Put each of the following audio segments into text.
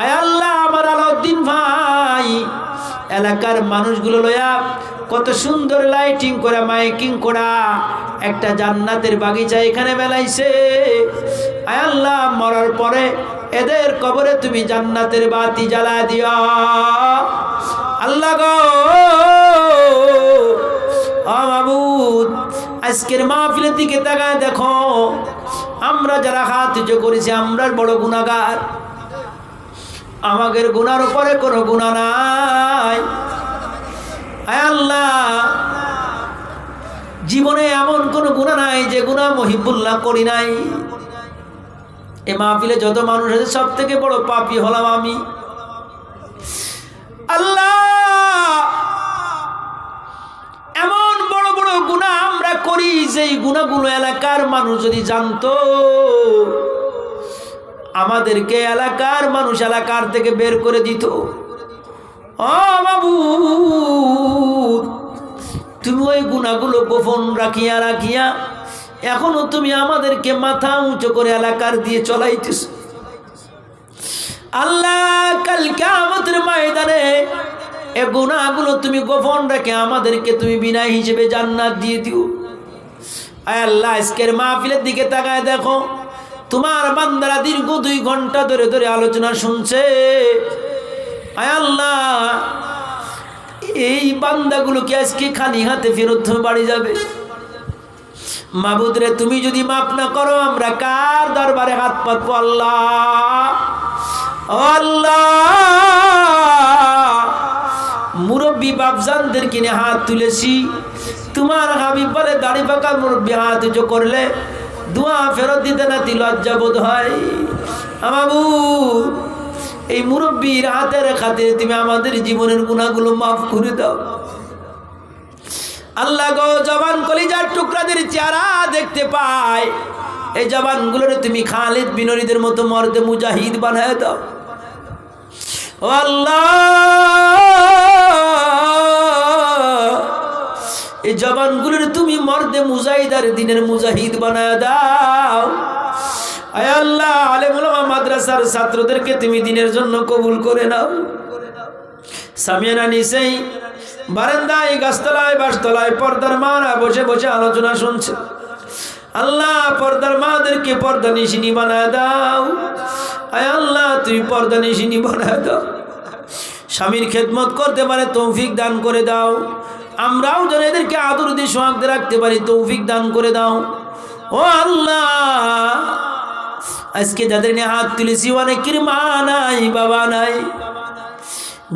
আয় আমার আলাউদ্দিন ভাই, এলাকার মানুষগুলো লয়া কত সুন্দর লাইটিং করা মাইকিং করা, একটা জান্নাতের বাগিচা এখানে বেলাইছে আয় আল্লাহ, মরার পরে এদের কবরে তুমি জান্নাতের বাতি জ্বালা দিও। আল্লাহ গো আজকের মাহফিলের দিকে তাকায় দেখো আমরা যারা হাত উঁচু করেছি আমরা বড় গুণাগার আমাদের গুনার উপরে কোনো গুণা নাই। আল্লাহ, জীবনে এমন কোনো গুণা নাই যে গুণা মহিবুল্লাহ করি নাই। এ মাহফিলে যত মানুষ আছে সব থেকে বড় পাপি হলাম আমি। আল্লাহ এমন বড় বড় গুণা আমরা করি যেই গুণাগুলো এলাকার মানুষ যদি জানতো, আমাদেরকে এলাকার মানুষ এলাকার থেকে বের করে দিত। বাবু, তুমি ওই গুণাগুলো গোপন রাখিয়া রাখিয়া এখনও তুমি আমাদেরকে মাথা উঁচু করে এলাকার দিয়ে চলাইতেছ। আল্লাহ কালকে আমাদের ময়দানে এ গুণাগুলো তুমি গোপন রেখে আমাদেরকে তুমি বিনা হিসেবে জান্নাত দিয়ে দিও। আয় আল্লাহ, আজকের মাহফিলের দিকে তাকায় দেখো। তোমার বান্দারা দীর্ঘ দুই ঘণ্টা ধরে ধরে আলোচনা শুনছে। আয় আল্লাহ, এই বান্দাগুলো কি আজকে খালি হাতে ফেরত বাড়ি যাবে? মাবুদরে তুমি যদি মাফ না করো, আমরা কার দরবারে হাত পাতবো আল্লাহ? আল্লাহ! মুরব্বী বাপজানদের কিনে হাত তুলেছি। তোমার হাবি বলে দাড়ি পাকা মুরব্বী হাত উঁচু করলে দোয়া ফেরত দিতে না নাতি লজ্জা বোধ হয়। আমাবু, এই মুরব্বীর হাতের খাতে তুমি আমাদের জীবনের গুণাগুলো মাফ করে দাও। আল্লাহ গো, জবান কলিজার টুকরাদের চেহারা দেখতে পায়। এই জবানগুলোরে তুমি খালিদ বিনরীদের মতো মর্দে মুজাহিদ বানায় দাও। ও আল্লাহ। এই জবানগুলোর তুমি মর্দে মুজাহিদার দিনের মুজাহিদ বানায় দাও। আয় আল্লাহ আলেমুলামা মাদ্রাসার ছাত্রদেরকে তুমি দিনের জন্য কবুল করে নাও। সামিয়ানা নিসেই বারান্দায়, গাছতলায়, বাসতলায় পর্দার মারা বসে বসে আলোচনা শুনছে। আল্লাহ, পর্দার মাদেরকে পর্দা নিশিনি বানায় দাও। আয় আল্লাহ, তুমি পর্দা নিশিনি বানায় দাও। স্বামীর খেদমত করতে পারে, তৌফিক দান করে দাও। আমরাও যেন এদেরকে আদর দিয়ে সোহাগতে রাখতে পারি, তৌফিক দান করে দাও। ও আল্লাহ, আজকে যাদের নিয়ে হাত তুলেছি, অনেকের মা নাই, বাবা নাই।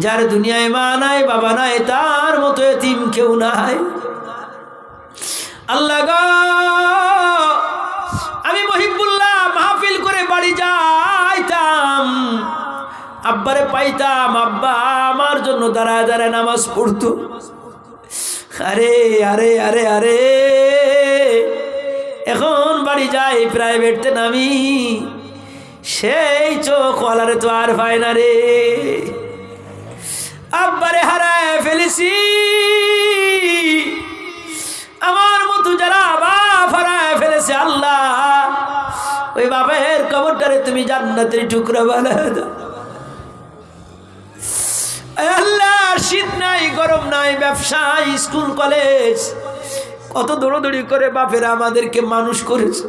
যার দুনিয়ায় মা নাই, বাবা নাই, তার মতো এতিম কেউ নাই। আল্লাহ পাইতাম, আব্বা, আমার জন্য দাঁড়ায় দাঁড়ায় নামাজ পড়তো। আরে আরে আরে আরে। এখন বাড়ি যাই প্রাইভেটতে নামি। সেই চোখ ওয়ালারে তো আর পায় না রে। আব্বারে হারায় ফেলেছি। আমার মতো যারা বাপ হারায় ফেলেছে আল্লাহ, ওই বাপের কবরটারে তুমি জান্নাতের টুকরা বানায় দাও। আল্লাহ শীত নাই, গরম নাই ব্যবসা স্কুল, কলেজ। কত দৌড়দৌড়ি করে বাপেরা আমাদেরকে মানুষ করেছে।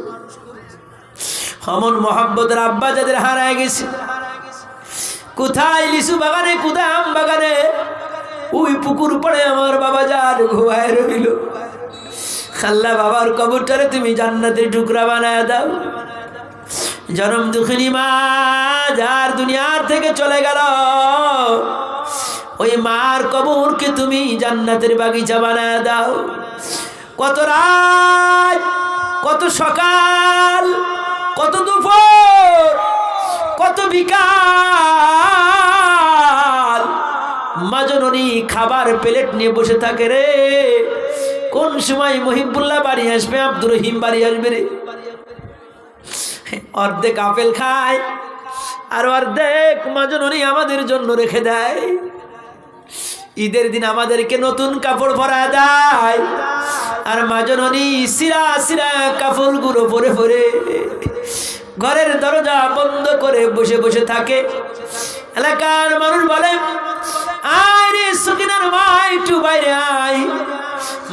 অমন মোহাম্মদের আব্বা যাদের হারায় গেছে। কোথায় লিচু বাগানে, কোথায় আম বাগানে? ওই পুকুর পড়ে আমার বাবা যার ঘুমায় রইল। খাল্লা বাবার কবরটারে তুমি জান্নাতের টুকরা বানায় দাও। জনম দুঃখিনী মা, যার দুনিয়ার থেকে চলে গেল। ওই মার কবরকে তুমি জান্নাতের বাগিচা বানায় দাও। কত রাত, কত সকাল, কত দুপুর, কত বিকাল। মাজননী খাবার প্লেট নিয়ে বসে থাকে রে। কোন সময় মহিবুল্লাহ বাড়ি আসবে, আব্দুর রহিম বাড়ি আসবে রে। অর্ধেক আপেল খায়, আর অর্ধেক মাজননী আমাদের জন্য রেখে দেয়। ঈদের দিন আমাদেরকে নতুন কাপড় পরা দেয়। আর মাজননী সিরা সিরা কাপড়গুলো পরে পরে ঘরের দরজা বন্ধ করে বসে বসে থাকে। এলাকার মানুষ বলে আয় রে সুকিনার মা, একটু বাইরে আয়।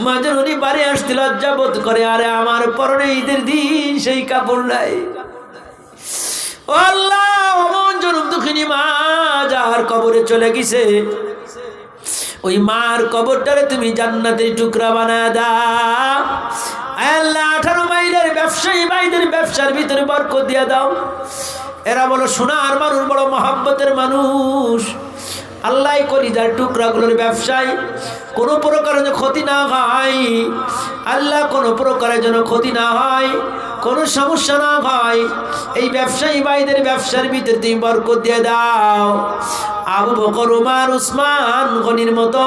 মাজননী বাড়ি আসতে লজ্জা বোধ করে, আরে আমার পরনে ঈদের দিন সেই কাপড় নাই। আল্লাহ, অমন জনম দুঃখিনী মা যার কবরে চলে গেছে। ওই মার কবরটারে তুমি জান্নাতের টুকরা বানায় দাও। আল্লাহ, আঠারো মাইলের ব্যবসায়ী ভাইদের ব্যবসার ভিতরে বরকত দিয়ে দাও। এরা বলো, সোনার মানুষ বড় মহাব্বতের মানুষ। আল্লাহ কলিজার টুকরাগুলোর ব্যবসায়, কোনো প্রকারের যেন ক্ষতি না হয়। আল্লাহ কোনো প্রকারের যেন ক্ষতি না হয়। কোনো সমস্যা না হয় এই ব্যবসায়ী ভাইদের ব্যবসার ভিতরে তুমি বরকত দিয়ে দাও। আবু বকর, উমার, উসমান গনির মতো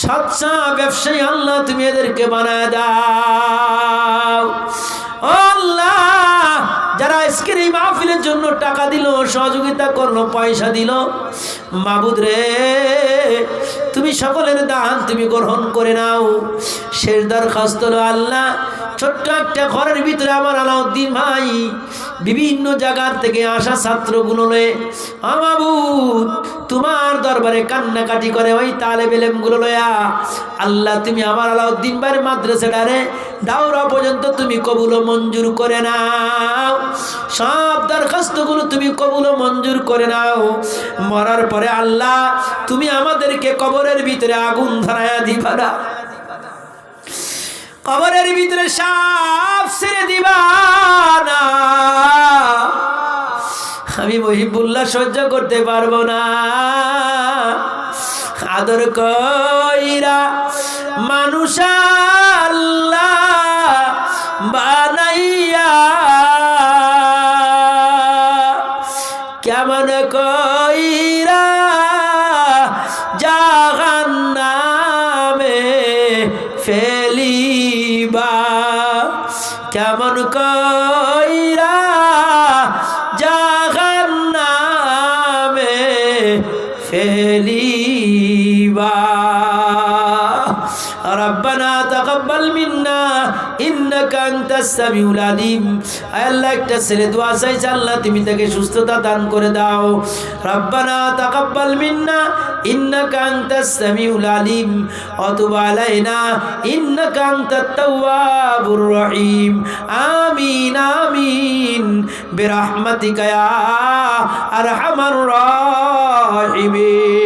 সচ্চা ব্যবসায়ী আল্লাহ তুমি এদেরকে বানায় দাও। আল্লাহ! যারা আজকের এই মাহফিলের জন্য টাকা দিল, সহযোগিতা করল, পয়সা দিল, মাবুদ রে, তুমি সকলের দান তুমি গ্রহণ করে নাও। শেষ দরখাস্ত হলো আল্লাহ। ছোট্ট একটা ঘরের ভিতরে আমার আলাউদ্দিন ভাই বিভিন্ন জায়গার থেকে আসা ছাত্রগুলো আমাবুদ তোমার দরবারে কান্নাকাটি করে ওই তালে বেলেমগুলো লয়া, আল্লাহ তুমি আমার আলাউদ্দিন ভাইয়ের মাদ্রাসাটারে দাওরা পর্যন্ত তুমি কবুল মঞ্জুর করে নাও। সব দরখাস্তগুলো তুমি কবুল মঞ্জুর করে নাও। মরার পরে আল্লাহ তুমি আমাদেরকে কবরের ভিতরে আগুন ধরায়া দিবা না। কবরের ভিতরে সাপ ছেড়ে দিবা না। আমি মহিবুল্লাহ সহ্য করতে পারব না। আদর কইরা মানুষ আল্লাহ বানাইয়া কেমন কইরা জাহান্নামে ফেলিবা। কেমন কইরা ফেলিবা ربنا تقبل منا انك انت السميع العليم আল্লাহ একটা ছেলে দোয়া চাইছে আল্লাহ তুমি তাকে সুস্থতা দান করে দাও রব্বানা তাকাব্বাল মিন্না ইন্নাকা আনতাস সামিউল আলিম অতুব আলাইনা ইন্নাকা আনতাত তাওয়াবুর রহিম আমিন আমিন বিরহমাতিকা ইয়া আরহামার রাহিমিন